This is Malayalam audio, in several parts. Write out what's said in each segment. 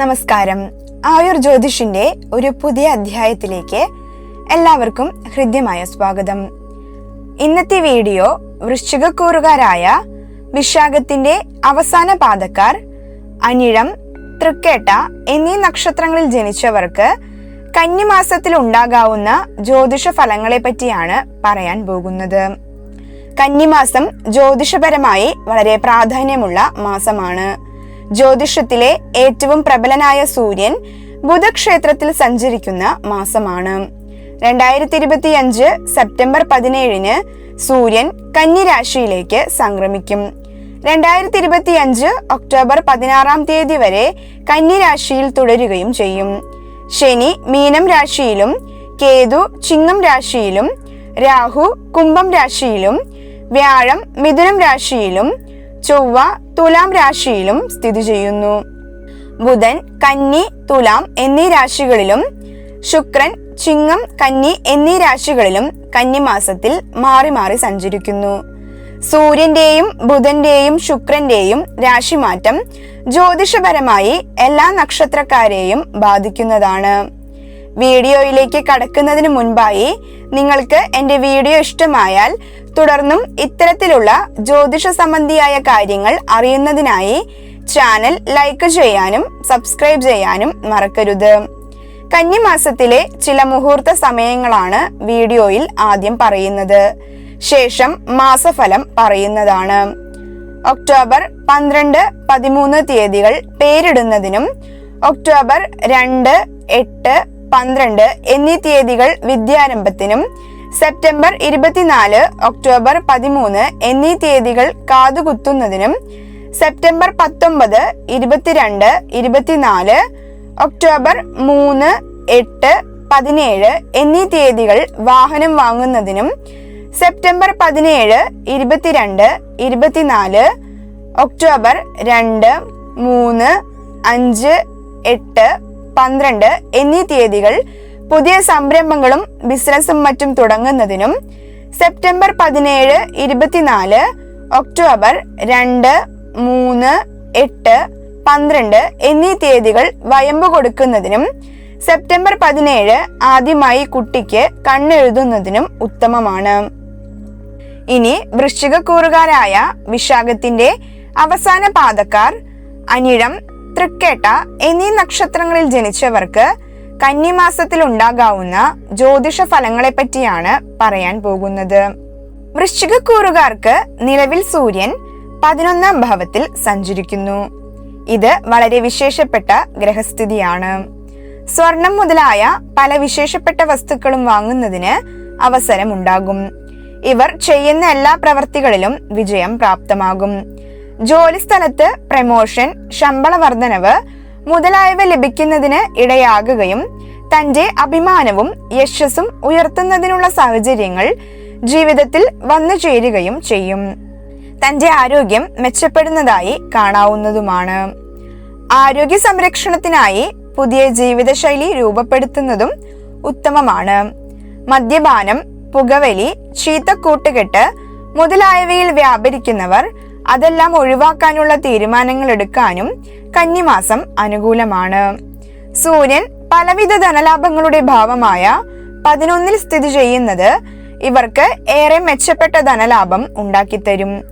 നമസ്കാരം. ആയുർ ജ്യോതിഷിന്റെ ഒരു പുതിയ അധ്യായത്തിലേക്ക് എല്ലാവർക്കും ഹൃദ്യമായ സ്വാഗതം. ഇന്നത്തെ വീഡിയോ വൃശ്ചികക്കൂറുകാരായ വിശാഖത്തിന്റെ അവസാന പാദക്കാർ അനിഴം തൃക്കേട്ട എന്നീ നക്ഷത്രങ്ങളിൽ ജനിച്ചവർക്ക് കന്നിമാസത്തിൽ ഉണ്ടാകാവുന്ന ജ്യോതിഷ ഫലങ്ങളെ പറ്റിയാണ് പറയാൻ പോകുന്നത്. കന്നിമാസം ജ്യോതിഷപരമായി വളരെ പ്രാധാന്യമുള്ള മാസമാണ്. ജ്യോതിഷത്തിലെ ഏറ്റവും പ്രബലനായ സൂര്യൻ ബുധക്ഷേത്രത്തിൽ സഞ്ചരിക്കുന്ന മാസമാണ്. രണ്ടായിരത്തി ഇരുപത്തി അഞ്ച് സെപ്റ്റംബർ പതിനേഴിന് സൂര്യൻ കന്നിരാശിയിലേക്ക് സംക്രമിക്കും. രണ്ടായിരത്തി ഇരുപത്തി അഞ്ച് ഒക്ടോബർ പതിനാറാം തീയതി വരെ കന്നിരാശിയിൽ തുടരുകയും ചെയ്യും. ശനി മീനം രാശിയിലും കേതു ചിങ്ങം രാശിയിലും രാഹു കുംഭം രാശിയിലും വ്യാഴം മിഥുനം രാശിയിലും ചൊവ്വ തുലാം രാശിയിലും സ്ഥിതി ചെയ്യുന്നു. ബുധൻ കന്നി തുലാം എന്നീ രാശികളിലും ശുക്രൻ ചിങ്ങം കന്നി എന്നീ രാശികളിലും കന്നിമാസത്തിൽ മാറി മാറി സഞ്ചരിക്കുന്നു. സൂര്യന്റെയും ബുധന്റെയും ശുക്രന്റെയും രാശിമാറ്റം ജ്യോതിഷപരമായി എല്ലാ നക്ഷത്രക്കാരെയും ബാധിക്കുന്നതാണ്. വീഡിയോയിലേക്ക് കടക്കുന്നതിന് മുൻപായി നിങ്ങൾക്ക് എന്റെ വീഡിയോ ഇഷ്ടമായാൽ തുടർന്നും ഇത്തരത്തിലുള്ള ജ്യോതിഷ സംബന്ധിയായ കാര്യങ്ങൾ അറിയുന്നതിനായി ചാനൽ ലൈക്ക് ചെയ്യാനും സബ്സ്ക്രൈബ് ചെയ്യാനും മറക്കരുത്. കന്നിമാസത്തിലെ ചില മുഹൂർത്ത സമയങ്ങളാണ് വീഡിയോയിൽ ആദ്യം പറയുന്നത്. ശേഷം മാസഫലം പറയുന്നതാണ്. ഒക്ടോബർ പന്ത്രണ്ട് പതിമൂന്ന് തീയതികൾ പേരിടുന്നതിനും ഒക്ടോബർ രണ്ട് എട്ട് പന്ത്രണ്ട് എന്നീ തീയതികൾ വിദ്യാരംഭത്തിനും സെപ്റ്റംബർ ഇരുപത്തിനാല് ഒക്ടോബർ പതിമൂന്ന് എന്നീ തീയതികൾ കാതുകുത്തുന്നതിനും സെപ്റ്റംബർ പത്തൊമ്പത് ഇരുപത്തിരണ്ട് ഇരുപത്തിനാല് ഒക്ടോബർ മൂന്ന് എട്ട് പതിനേഴ് എന്നീ തീയതികൾ വാഹനം വാങ്ങുന്നതിനും സെപ്റ്റംബർ പതിനേഴ് ഇരുപത്തിരണ്ട് ഇരുപത്തിനാല് ഒക്ടോബർ രണ്ട് മൂന്ന് അഞ്ച് എട്ട് പന്ത്രണ്ട് എന്നീ തീയതികൾ പുതിയ സംരംഭങ്ങളും ബിസിനസ്സും മറ്റും തുടങ്ങുന്നതിനും സെപ്റ്റംബർ പതിനേഴ് ഇരുപത്തിനാല് ഒക്ടോബർ രണ്ട് മൂന്ന് എട്ട് പന്ത്രണ്ട് എന്നീ തീയതികൾ വയമ്പ് കൊടുക്കുന്നതിനും സെപ്റ്റംബർ പതിനേഴ് ആദ്യമായി കുട്ടിക്ക് കണ്ണെഴുതുന്നതിനും ഉത്തമമാണ്. ഇനി വൃശ്ചികക്കൂറുകാരായ വിശാഖത്തിന്റെ അവസാന പാദക്കാർ അനിഴം തൃക്കേട്ട എന്നീ നക്ഷത്രങ്ങളിൽ ജനിച്ചവർക്ക് കന്നിമാസത്തിൽ ഉണ്ടാകാവുന്ന ജ്യോതിഷ ഫലങ്ങളെ പറ്റിയാണ് പറയാൻ പോകുന്നത്. വൃശ്ചികക്കൂറുകാർക്ക് നിലവിൽ സൂര്യൻ പതിനൊന്നാം ഭാവത്തിൽ സഞ്ചരിക്കുന്നു. ഇത് വളരെ വിശേഷപ്പെട്ട ഗ്രഹസ്ഥിതിയാണ്. സ്വർണം മുതലായ പല വിശേഷപ്പെട്ട വസ്തുക്കളും വാങ്ങുന്നതിന് അവസരമുണ്ടാകും. ഇവർ ചെയ്യുന്ന എല്ലാ പ്രവർത്തികളിലും വിജയം പ്രാപ്തമാകും. ജോലിസ്ഥലത്ത് പ്രമോഷൻ ശമ്പള വർധനവ് മുതലായവ ലഭിക്കുന്നതിന് ഇടയാകുകയും തന്റെ അഭിമാനവും യശസ്സും ഉയർത്തുന്നതിനുള്ള സാഹചര്യങ്ങൾ ജീവിതത്തിൽ വന്നു ചേരുകയും ചെയ്യും. തന്റെ ആരോഗ്യം മെച്ചപ്പെടുന്നതായി കാണാവുന്നതുമാണ്. ആരോഗ്യ സംരക്ഷണത്തിനായി പുതിയ ജീവിതശൈലി രൂപപ്പെടുത്തുന്നതും ഉത്തമമാണ്. മദ്യപാനം പുകവലി ചീത്തക്കൂട്ടുകെട്ട് മുതലായവയിൽ വ്യാപരിക്കുന്നവർ അതെല്ലാം ഒഴിവാക്കാനുള്ള തീരുമാനങ്ങൾ എടുക്കാനും കന്നിമാസം അനുകൂലമാണ്. സൂര്യൻ പലവിധ ധനലാഭങ്ങളുടെ ഭാവമായ പതിനൊന്നിൽ സ്ഥിതി ചെയ്യുന്നത് ഇവർക്ക് ഏറെ മെച്ചപ്പെട്ട ധനലാഭം ഉണ്ടാക്കിത്തരും.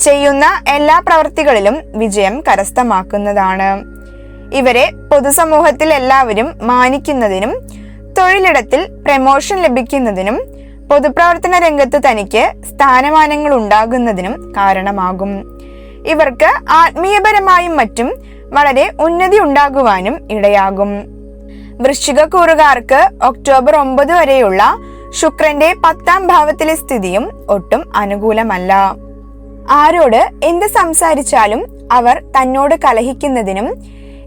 ചെയ്യുന്ന എല്ലാ പ്രവൃത്തികളിലും വിജയം കരസ്ഥമാക്കുന്നതാണ്. ഇവരെ പൊതുസമൂഹത്തിൽ എല്ലാവരും മാനിക്കുന്നതിനും തൊഴിലിടത്തിൽ പ്രമോഷൻ ലഭിക്കുന്നതിനും പൊതുപ്രവർത്തന രംഗത്ത് തനിക്ക് സ്ഥാനമാനങ്ങൾ ഉണ്ടാകുന്നതിനും കാരണമാകും. ഇവർക്ക് ആത്മീയപരമായും മറ്റും വളരെ ഉന്നതി ഉണ്ടാകുവാനും ഇടയാകും. വൃശ്ചികക്കൂറുകാർക്ക് ഒക്ടോബർ ഒമ്പത് വരെയുള്ള ശുക്രന്റെ പത്താം ഭാവത്തിലെ സ്ഥിതിയും ഒട്ടും അനുകൂലമല്ല. ആരോട് എന്ത് സംസാരിച്ചാലും അവർ തന്നോട് കലഹിക്കുന്നതിനും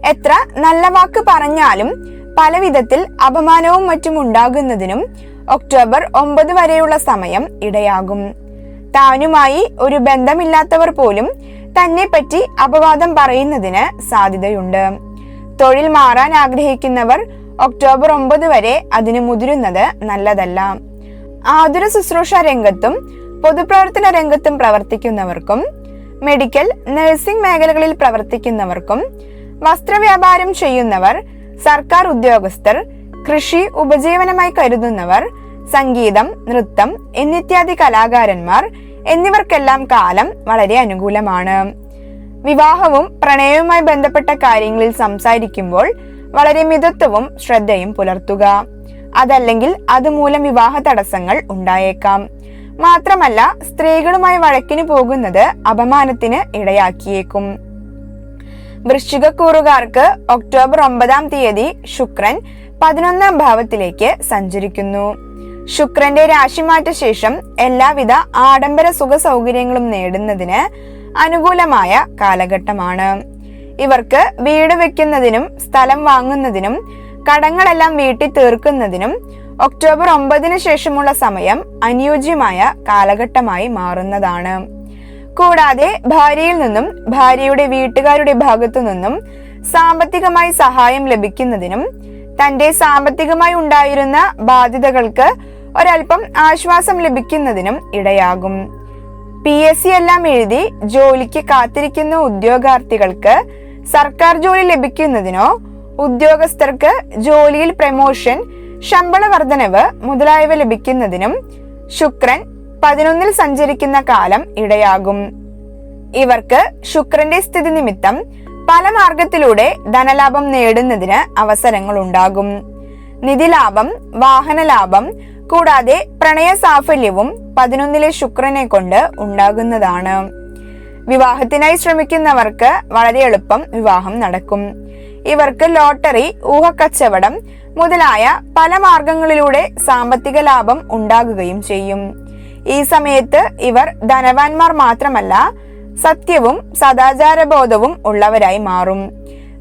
എത്ര നല്ല വാക്ക് പറഞ്ഞാലും പലവിധത്തിൽ അപമാനവും മറ്റും ഉണ്ടാകുന്നതിനും ഒക്ടോബർ ഒമ്പത് വരെയുള്ള സമയം ഇടയാകും. താനുമായി ഒരു ബന്ധമില്ലാത്തവർ പോലും തന്നെപ്പറ്റി അപവാദം പറയുന്നതിന് സാധ്യതയുണ്ട്. തൊഴിൽ മാറാൻ ആഗ്രഹിക്കുന്നവർ ഒക്ടോബർ ഒമ്പത് വരെ അതിന് മുതിരുന്നത് നല്ലതല്ല. ആതുര ശുശ്രൂഷ രംഗത്തും പൊതുപ്രവർത്തന രംഗത്തും പ്രവർത്തിക്കുന്നവർക്കും മെഡിക്കൽ നഴ്സിംഗ് മേഖലകളിൽ പ്രവർത്തിക്കുന്നവർക്കും വസ്ത്രവ്യാപാരം ചെയ്യുന്നവർ സർക്കാർ ഉദ്യോഗസ്ഥർ കൃഷി ഉപജീവനമായി കരുതുന്നവർ സംഗീതം നൃത്തം എന്നിത്യാദി കലാകാരന്മാർ എന്നിവർക്കെല്ലാം കാലം വളരെ അനുകൂലമാണ്. വിവാഹവും പ്രണയവുമായി ബന്ധപ്പെട്ട കാര്യങ്ങളിൽ സംസാരിക്കുമ്പോൾ വളരെ മിതത്വവും ശ്രദ്ധയും പുലർത്തുക. അതല്ലെങ്കിൽ അതുമൂലം വിവാഹ തടസ്സങ്ങൾ ഉണ്ടായേക്കാം. മാത്രമല്ല സ്ത്രീകളുമായി വഴക്കിന് പോകുന്നത് അപമാനത്തിന് ഇടയാക്കിയേക്കും. വൃശ്ചികക്കൂറുകാർക്ക് ഒക്ടോബർ ഒമ്പതാം തീയതി ശുക്രൻ പതിനൊന്നാം ഭാവത്തിലേക്ക് സഞ്ചരിക്കുന്നു. ശുക്രന്റെ രാശിമാറ്റ ശേഷം എല്ലാവിധ ആഡംബര സുഖ സൗകര്യങ്ങളും നേടുന്നതിന് അനുകൂലമായ കാലഘട്ടമാണ്. ഇവർക്ക് വീട് വെക്കുന്നതിനും സ്ഥലം വാങ്ങുന്നതിനും കടങ്ങളെല്ലാം വീട്ടിൽ തീർക്കുന്നതിനും ഒക്ടോബർ ഒമ്പതിന് ശേഷമുള്ള സമയം അനുയോജ്യമായ കാലഘട്ടമായി മാറുന്നതാണ്. കൂടാതെ ഭാര്യയിൽ നിന്നും ഭാര്യയുടെ വീട്ടുകാരുടെ ഭാഗത്തു നിന്നും സാമ്പത്തികമായി സഹായം ലഭിക്കുന്നതിനും തന്റെ സാമ്പത്തികമായി ഉണ്ടായിരുന്ന ബാധ്യതകൾക്ക് ഒരൽപ്പം ആശ്വാസം ലഭിക്കുന്നതിനും ഇടയാകും. പി എസ് സി എല്ലാം എഴുതി ജോലിക്ക് കാത്തിരിക്കുന്ന ഉദ്യോഗാർത്ഥികൾക്ക് സർക്കാർ ജോലി ലഭിക്കുന്നതിനോ ഉദ്യോഗസ്ഥർക്ക് ജോലിയിൽ പ്രമോഷൻ ശമ്പള വർധനവ് മുതലായവ ലഭിക്കുന്നതിനും ശുക്രൻ പതിനൊന്നിൽ സഞ്ചരിക്കുന്ന കാലം ഇടയാകും. ഇവർക്ക് ശുക്രന്റെ സ്ഥിതി നിമിത്തം പല മാർഗത്തിലൂടെ ധനലാഭം നേടുന്നതിന് അവസരങ്ങൾ ഉണ്ടാകും നിധിലാഭം വാഹനലാഭം കൂടാതെ പ്രണയ സാഫല്യവും പതിനൊന്നിലെ ശുക്രനെ കൊണ്ട് ഉണ്ടാകുന്നതാണ്. വിവാഹത്തിനായി ശ്രമിക്കുന്നവർക്ക് വളരെ എളുപ്പം വിവാഹം നടക്കും. ഇവർക്ക് ലോട്ടറി ഊഹക്കച്ചവടം മുതലായ പല മാർഗങ്ങളിലൂടെ സാമ്പത്തിക ലാഭം ഉണ്ടാകുകയും ചെയ്യും. ഈ സമയത്ത് ഇവർ ധനവാന്മാർ മാത്രമല്ല സത്യവും സദാചാരബോധവും ഉള്ളവരായി മാറും.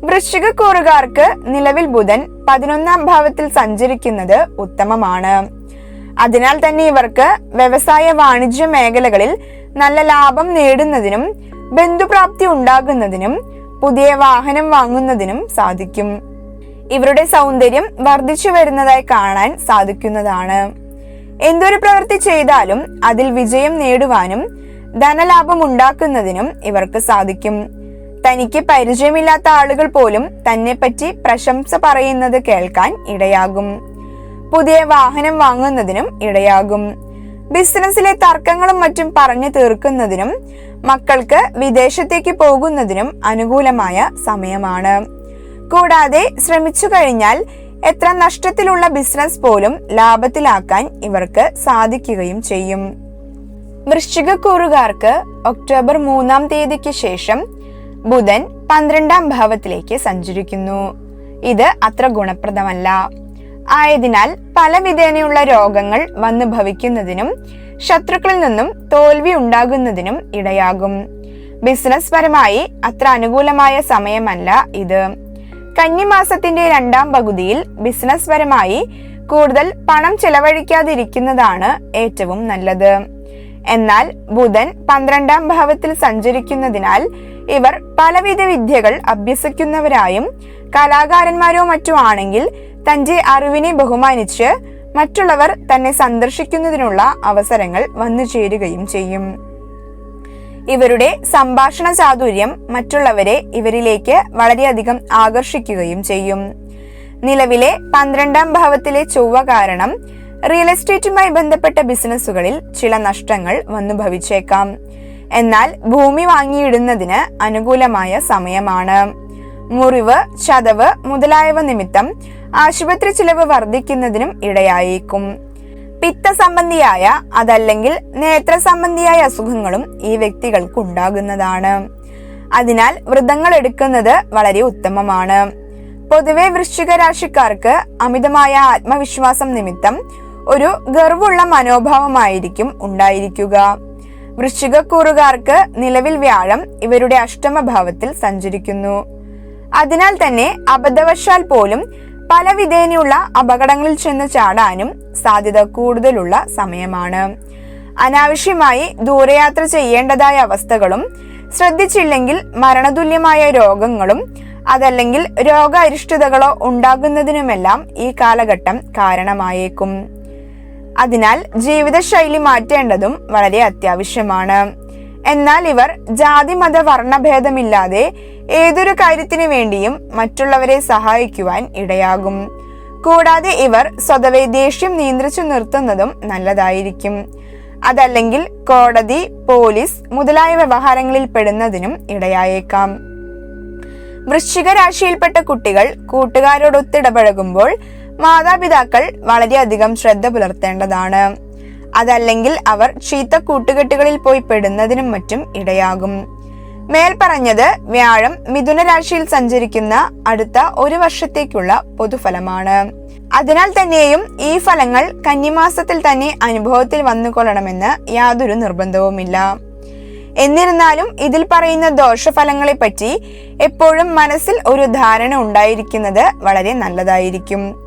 വൃശ്ചികക്കൂറുകാർക്ക് നിലവിൽ ബുധൻ പതിനൊന്നാം ഭാവത്തിൽ സഞ്ചരിക്കുന്നത് ഉത്തമമാണ്. അതിനാൽ തന്നെ ഇവർക്ക് വ്യവസായ വാണിജ്യ മേഖലകളിൽ നല്ല ലാഭം നേടുന്നതിനും ബന്ധുപ്രാപ്തി ഉണ്ടാകുന്നതിനും പുതിയ വാഹനം വാങ്ങുന്നതിനും സാധിക്കും. ഇവരുടെ സൗന്ദര്യം വർദ്ധിച്ചു വരുന്നതായി കാണാൻ സാധിക്കുന്നതാണ്. എന്തൊരു പ്രവൃത്തി ചെയ്താലും അതിൽ വിജയം നേടുവാനും ധനലാഭം ഉണ്ടാക്കുന്നതിനും ഇവർക്ക് സാധിക്കും. തനിക്ക് പരിചയമില്ലാത്ത ആളുകൾ പോലും തന്നെപ്പറ്റി പ്രശംസ പറയുന്നത് കേൾക്കാൻ ഇടയാകും. പുതിയ വാഹനം വാങ്ങുന്നതിനും ഇടയാകും. ബിസിനസ്സിലെ തർക്കങ്ങളും മറ്റും പറഞ്ഞു തീർക്കുന്നതിനും മക്കൾക്ക് വിദേശത്തേക്ക് പോകുന്നതിനും അനുകൂലമായ സമയമാണ്. കൂടാതെ ശ്രമിച്ചു കഴിഞ്ഞാൽ എത്ര നഷ്ടത്തിലുള്ള ബിസിനസ് പോലും ലാഭത്തിലാക്കാൻ ഇവർക്ക് സാധിക്കുകയും ചെയ്യും. വൃശ്ചികക്കൂറുകാർക്ക് ഒക്ടോബർ മൂന്നാം തീയതിക്ക് ശേഷം ബുധൻ പന്ത്രണ്ടാം ഭാവത്തിലേക്ക് സഞ്ചരിക്കുന്നു. ഇത് അത്ര ഗുണപ്രദമല്ല. ആയതിനാൽ പല വിധേനയുള്ള രോഗങ്ങൾ വന്നു ഭവിക്കുന്നതിനും ശത്രുക്കളിൽ നിന്നും തോൽവി ഉണ്ടാകുന്നതിനും ഇടയാകും. ബിസിനസ് പരമായി അത്ര അനുകൂലമായ സമയമല്ല ഇത്. കന്നിമാസത്തിന്റെ രണ്ടാം പകുതിയിൽ ബിസിനസ് പരമായി കൂടുതൽ പണം ചെലവഴിക്കാതിരിക്കുന്നതാണ് ഏറ്റവും നല്ലത്. എന്നാൽ ബുധൻ പന്ത്രണ്ടാം ഭാവത്തിൽ സഞ്ചരിക്കുന്നതിനാൽ ഇവർ പലവിധ വിദ്യകൾ അഭ്യസിക്കുന്നവരായും കലാകാരന്മാരോ മറ്റോ ആണെങ്കിൽ തന്റെ അറിവിനെ ബഹുമാനിച്ച് മറ്റുള്ളവർ തന്നെ സന്ദർശിക്കുന്നതിനുള്ള അവസരങ്ങൾ വന്നു ചേരുകയും ചെയ്യും. ഇവരുടെ സംഭാഷണ ചാതുര്യം മറ്റുള്ളവരെ ഇവരിലേക്ക് വളരെയധികം ആകർഷിക്കുകയും ചെയ്യും. നിലവിലെ പന്ത്രണ്ടാം ഭാവത്തിലെ ചൊവ്വ കാരണം റിയൽ എസ്റ്റേറ്റുമായി ബന്ധപ്പെട്ട ബിസിനസ്സുകളിൽ ചില നഷ്ടങ്ങൾ വന്നു ഭവിച്ചേക്കാം. എന്നാൽ ഭൂമി വാങ്ങിയിടുന്നതിന് അനുകൂലമായ സമയമാണ്. മുറിവ് ചതവ് മുതലായവ നിമിത്തം ആശുപത്രി ചിലവ് വർദ്ധിക്കുന്നതിനും ഇടയായേക്കും. പിത്ത സംബന്ധിയായ അതല്ലെങ്കിൽ നേത്ര സംബന്ധിയായ അസുഖങ്ങളും ഈ വ്യക്തികൾക്ക് ഉണ്ടാകുന്നതാണ്. അതിനാൽ വ്രതങ്ങൾ എടുക്കുന്നത് വളരെ ഉത്തമമാണ്. പൊതുവെ വൃശ്ചിക രാശിക്കാർക്ക് അമിതമായ ആത്മവിശ്വാസം നിമിത്തം ഒരു ഗർവുള്ള മനോഭാവമായിരിക്കും ഉണ്ടായിരിക്കുക. വൃശ്ചികക്കൂറുകാർക്ക് നിലവിൽ വ്യാഴം ഇവരുടെ അഷ്ടമഭാവത്തിൽ സഞ്ചരിക്കുന്നു. അതിനാൽ തന്നെ അബദ്ധവശാൽ പോലും പല വിധേനയുള്ള അപകടങ്ങളിൽ ചെന്ന് ചാടാനും സാധ്യത കൂടുതലുള്ള സമയമാണ്. അനാവശ്യമായി ദൂരയാത്ര ചെയ്യേണ്ടതായ അവസ്ഥകളും ശ്രദ്ധിച്ചില്ലെങ്കിൽ മരണതുല്യമായ രോഗങ്ങളും അതല്ലെങ്കിൽ രോഗ അരിഷ്ടതകളോ ഉണ്ടാകുന്നതിനുമെല്ലാം ഈ കാലഘട്ടം കാരണമായേക്കും. അതിനാൽ ജീവിതശൈലി മാറ്റേണ്ടതും വളരെ അത്യാവശ്യമാണ്. എന്നാൽ ഇവർ ജാതി മത വർണഭേദമില്ലാതെ ഏതൊരു കാര്യത്തിനു വേണ്ടിയും മറ്റുള്ളവരെ സഹായിക്കുവാൻ ഇടയാകും. കൂടാതെ ഇവർ സ്വതവേ ദേഷ്യം നിയന്ത്രിച്ചു നിർത്തുന്നതും നല്ലതായിരിക്കും. അതല്ലെങ്കിൽ കോടതി പോലീസ് മുതലായ വ്യവഹാരങ്ങളിൽ പെടുന്നതിനും ഇടയായേക്കാം. വൃശ്ചിക രാശിയിൽപ്പെട്ട കുട്ടികൾ കൂട്ടുകാരോട് ഒത്തിടപഴകുമ്പോൾ മാതാപിതാക്കൾ വളരെയധികം ശ്രദ്ധ പുലർത്തേണ്ടതാണ്. അതല്ലെങ്കിൽ അവർ ചീത്ത കൂട്ടുകെട്ടുകളിൽ പോയി പെടുന്നതിനും മറ്റും ഇടയാകും. മേൽപ്പറഞ്ഞത് വ്യാഴം മിഥുന രാശിയിൽ സഞ്ചരിക്കുന്ന അടുത്ത ഒരു വർഷത്തേക്കുള്ള പൊതുഫലമാണ്. അതിനാൽ തന്നെയും ഈ ഫലങ്ങൾ കന്നിമാസത്തിൽ തന്നെ അനുഭവത്തിൽ വന്നുകൊള്ളണമെന്ന് യാതൊരു നിർബന്ധവുമില്ല. എന്നിരുന്നാലും ഇതിൽ പറയുന്ന ദോഷഫലങ്ങളെപ്പറ്റി എപ്പോഴും മനസ്സിൽ ഒരു ധാരണ ഉണ്ടായിരിക്കുന്നത് വളരെ നല്ലതായിരിക്കും.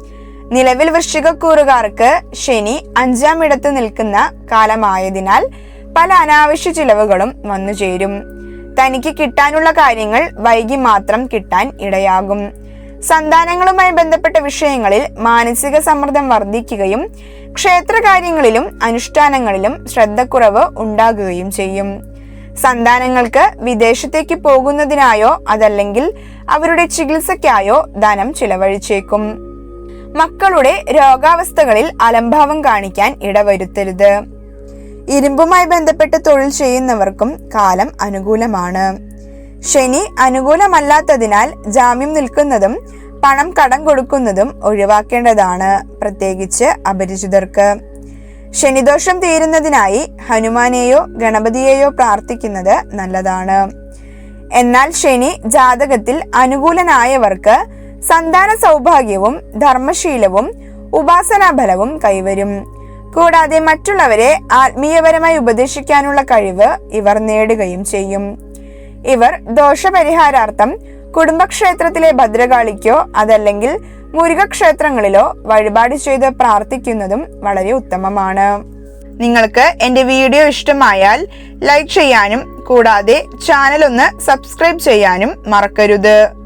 നിലവിൽ വൃശ്ചികക്കൂറുകാർക്ക് ശനി അഞ്ചാം ഇടത്ത് നിൽക്കുന്ന കാലമായതിനാൽ പല അനാവശ്യ ചിലവുകളും വന്നു ചേരും. തനിക്ക് കിട്ടാനുള്ള കാര്യങ്ങൾ വൈകി മാത്രം കിട്ടാൻ ഇടയാകും. സന്താനങ്ങളുമായി ബന്ധപ്പെട്ട വിഷയങ്ങളിൽ മാനസിക സമ്മർദ്ദം വർദ്ധിക്കുകയും ക്ഷേത്രകാര്യങ്ങളിലും അനുഷ്ഠാനങ്ങളിലും ശ്രദ്ധക്കുറവ് ഉണ്ടാകുകയും ചെയ്യും. സന്താനങ്ങൾക്ക് വിദേശത്തേക്ക് പോകുന്നതിനായോ അതല്ലെങ്കിൽ അവരുടെ ചികിത്സയ്ക്കായോ ധനം ചിലവഴിച്ചേക്കും. മക്കളുടെ രോഗാവസ്ഥകളിൽ അലംഭാവം കാണിക്കാൻ ഇടവരുത്തരുത്. ഇരുമ്പുമായി ബന്ധപ്പെട്ട് തൊഴിൽ ചെയ്യുന്നവർക്കും കാലം അനുകൂലമാണ്. ശനി അനുകൂലമല്ലാത്തതിനാൽ ജാമ്യം നിൽക്കുന്നതും പണം കടം കൊടുക്കുന്നതും ഒഴിവാക്കേണ്ടതാണ് പ്രത്യേകിച്ച് അപരിചിതർക്ക്. ശനിദോഷം തീരുന്നതിനായി ഹനുമാനെയോ ഗണപതിയെയോ പ്രാർത്ഥിക്കുന്നത് നല്ലതാണ്. എന്നാൽ ശനി ജാതകത്തിൽ അനുകൂലനായവർക്ക് സന്താന സൗഭാഗ്യവും ധർമ്മശീലവും ഉപാസനാഫലവും കൈവരും. കൂടാതെ മറ്റുള്ളവരെ ആത്മീയപരമായി ഉപദേശിക്കാനുള്ള കഴിവ് ഇവർ നേടുകയും ചെയ്യും. ഇവർ ദോഷപരിഹാരാർത്ഥം കുടുംബക്ഷേത്രത്തിലെ ഭദ്രകാളിക്കോ അതല്ലെങ്കിൽ മുരുകക്ഷേത്രങ്ങളിലോ വഴിപാട് ചെയ്ത് പ്രാർത്ഥിക്കുന്നതും വളരെ ഉത്തമമാണ്. നിങ്ങൾക്ക് എന്റെ വീഡിയോ ഇഷ്ടമായാൽ ലൈക്ക് ചെയ്യാനും കൂടാതെ ചാനൽ ഒന്ന് സബ്സ്ക്രൈബ് ചെയ്യാനും മറക്കരുത്.